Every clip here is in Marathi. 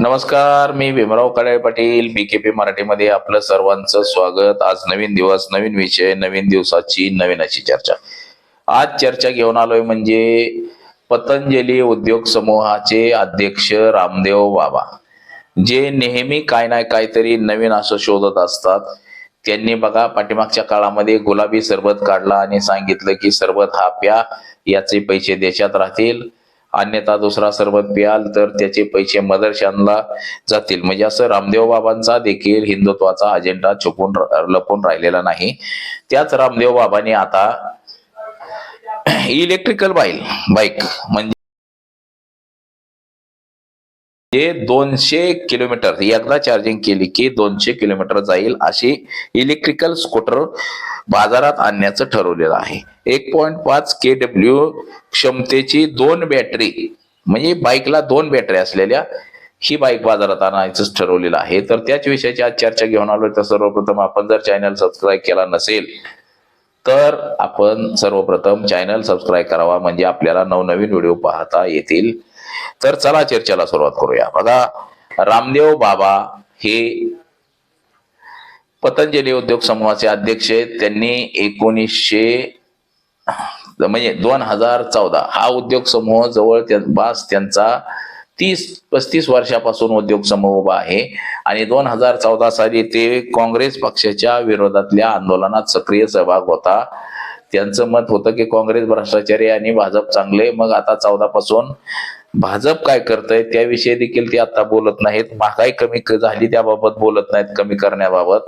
नमस्कार मी भीमराव कळे पाटील बी केपी मराठीमध्ये आपलं सर्वांचं स्वागत. आज नवीन दिवस नवीन विषय नवीन दिवसाची नवीन अशी चर्चा. आज चर्चा घेऊन आलोय म्हणजे पतंजली उद्योग समूहाचे अध्यक्ष रामदेव बाबा जे नेहमी काय नाही काहीतरी नवीन असं शोधत असतात. त्यांनी बघा पाठीमागच्या काळामध्ये गुलाबी सरबत काढला आणि सांगितलं की सरबत हा प्या याचे पैसे देशात राहतील. अन्यथा दुसरा सरबत प्याल तर त्याचे पैसे मदरशानला जातील. म्हणजे असं रामदेव बाबांचा देखील हिंदुत्वाचा अजेंडा छुपून लपून राहिलेला नाही. त्याच रामदेव बाबांनी आता इलेक्ट्रिकल बाईक बाईक म्हणजे दोनशे किलोमीटर एकदा चार्जिंग केली की दोनशे किलोमीटर जाईल अशी इलेक्ट्रिकल स्कूटर बाजारात आणण्याचं ठरवलेलं आहे. एक पॉईंट पाच के डब्ल्यू क्षमतेची दोन बॅटरी म्हणजे बाईकला दोन बॅटरी असलेल्या ही बाईक बाजारात आणायचं ठरवलेलं आहे. तर त्याच विषयाची आज चर्चा घेऊन आलो तर सर्वप्रथम आपण जर चॅनल सबस्क्राईब केला नसेल तर आपण सर्वप्रथम चॅनल सबस्क्राईब करावा. म्हणजे आपल्याला नवनवीन व्हिडिओ पाहता येतील. तर चला चर्चेला सुरुवात करूया. बघा रामदेव बाबा हे पतंजली उद्योग समूहाचे अध्यक्ष आहेत. त्यांनी एकोणीसशे म्हणजे दोन हजार चौदा हा उद्योग समूह जवळ बास त्यांचा तीस पस्तीस वर्षापासून उद्योग समूह उभा आहे. आणि दोन हजार चौदा साली ते काँग्रेस पक्षाच्या विरोधातल्या आंदोलनात सक्रिय सहभाग होता. त्यांचं मत होतं की काँग्रेस भ्रष्टाचारी आणि भाजप चांगले. मग आता चौदा पासून भाजप काय करतंय त्याविषयी देखील ते आता बोलत नाहीत. महागाई कमी क- झाली त्याबाबत बोलत नाहीत कमी करण्याबाबत.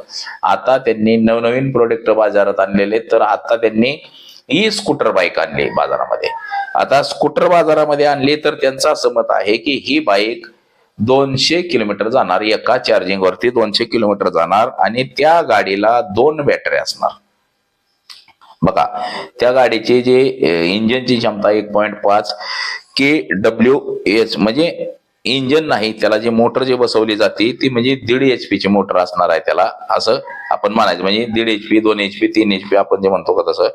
आता त्यांनी नवनवीन प्रोडक्ट बाजारात आणलेले तर आता त्यांनी ई स्कूटर बाईक आणली बाजारामध्ये. आता स्कूटर बाजारामध्ये आणली तर त्यांचं असं मत आहे की ही बाईक दोनशे किलोमीटर जाणार. एका चार्जिंग वरती दोनशे किलोमीटर जाणार आणि त्या गाडीला दोन बॅटरी असणार. बघा त्या गाडीचे जे इंजिनची क्षमता एक पॉईंट पाच के डब्ल्यू एच म्हणजे इंजन नाही त्याला जे मोटर जे बसवली जाते ती म्हणजे दीड एच पी ची मोटर असणार आहे त्याला असं आपण म्हणायचं. म्हणजे दीड एच पी दोन एच पी तीन एच पी आपण जे म्हणतो का तसं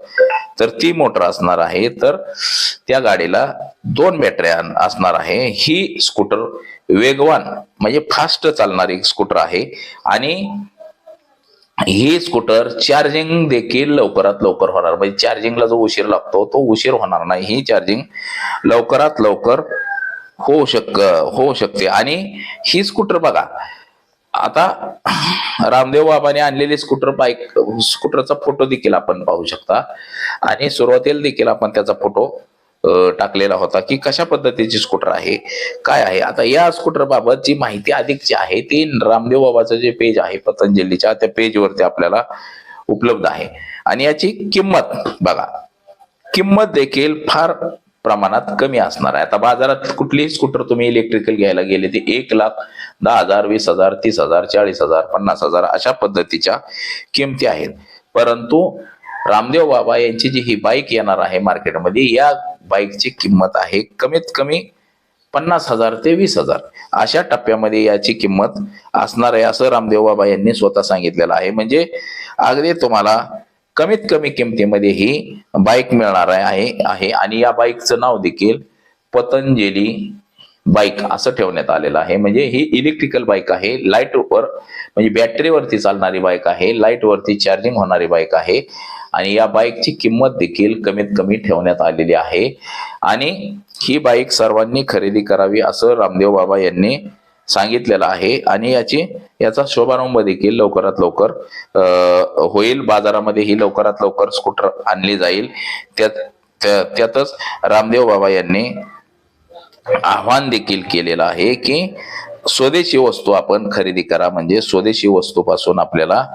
तर ती मोटर असणार आहे. तर त्या गाडीला दोन बॅटऱ्या असणार आहे. ही स्कूटर वेगवान म्हणजे फास्ट चालणारी स्कूटर आहे. आणि ही स्कूटर चार्जिंग देखील लवकरात लवकर होणार. म्हणजे चार्जिंगला जो उशीर लागतो तो उशीर होणार नाही. ही चार्जिंग लवकरात लवकर होऊ शक होऊ शकते. आणि ही स्कूटर बघा आता रामदेव बाबाने आणलेली स्कूटर बाईक स्कूटरचा फोटो देखील आपण पाहू शकता. आणि सुरुवातीला देखील आपण त्याचा फोटो टाकलेला होता की कशा पद्धतीची स्कूटर आहे काय आहे? आता या स्कूटर बाबतची माहिती अधिकची आहे ती रामदेव बाबाचं जे पेज आहे पतंजलीच्या त्या पेजवरती आपल्याला उपलब्ध आहे. आणि याची किंमत बघा. किंमत देखील फार प्रमाणात कमी असणार आहे. आता बाजारात कुठलीही स्कूटर तुम्ही इलेक्ट्रिकल घ्यायला गेले ते एक लाख दहा हजार वीस हजार तीस हजार चाळीस हजार पन्नास हजार अशा पद्धतीच्या किमती आहेत. परंतु रामदेव बाबा यांची जी ही बाईक येणार आहे मार्केटमध्ये या बाईकची किंमत आहे कमीत कमी पन्नास हजार ते वीस हजार. अशा टप्प्यामध्ये याची किंमत असणार आहे असं रामदेव बाबा यांनी स्वतः सांगितलेलं आहे. म्हणजे अगदी तुम्हाला कमीत कमी किमतीमध्ये ही बाईक मिळणार आहे आहे. आणि या बाईकचं नाव देखील पतंजली बाईक असं ठेवण्यात आलेलं आहे. म्हणजे ही इलेक्ट्रिकल बाईक आहे. लाइट वर म्हणजे बॅटरीवरती चालणारी बाईक आहे. लाइट वरती चार्जिंग होणारी बाईक आहे. आणि या बाईकची किंमत देखील कमीत कमी ठेवण्यात आलेली आहे. आणि ही बाईक सर्वांनी खरेदी करावी असं रामदेव बाबा यांनी सांगितलेलं आहे. आणि याची याचा शुभारंभ देखील लवकरात लवकर होईल. बाजारामध्ये ही लवकरात लवकर स्कूटर आणली जाईल. त्यात त्यातच रामदेव बाबा यांनी आव्हान देखील केलेलं आहे की स्वदेशी वस्तू आपण खरेदी करा. म्हणजे स्वदेशी वस्तूपासून आपल्याला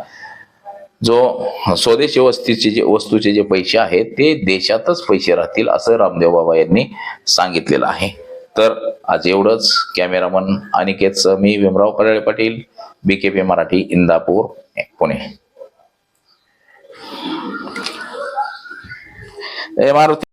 जो स्वदेशी वस्तूचे जे वस्तूचे जे पैसे आहेत ते देशातच पैसे राहतील असं रामदेव बाबा यांनी सांगितलेलं आहे. तर आज एवढंच. कॅमेरामन अनिकेतचं मी भीमराव कराळे पाटील बीकेपी मराठी इंदापूर पुणे. मारुती.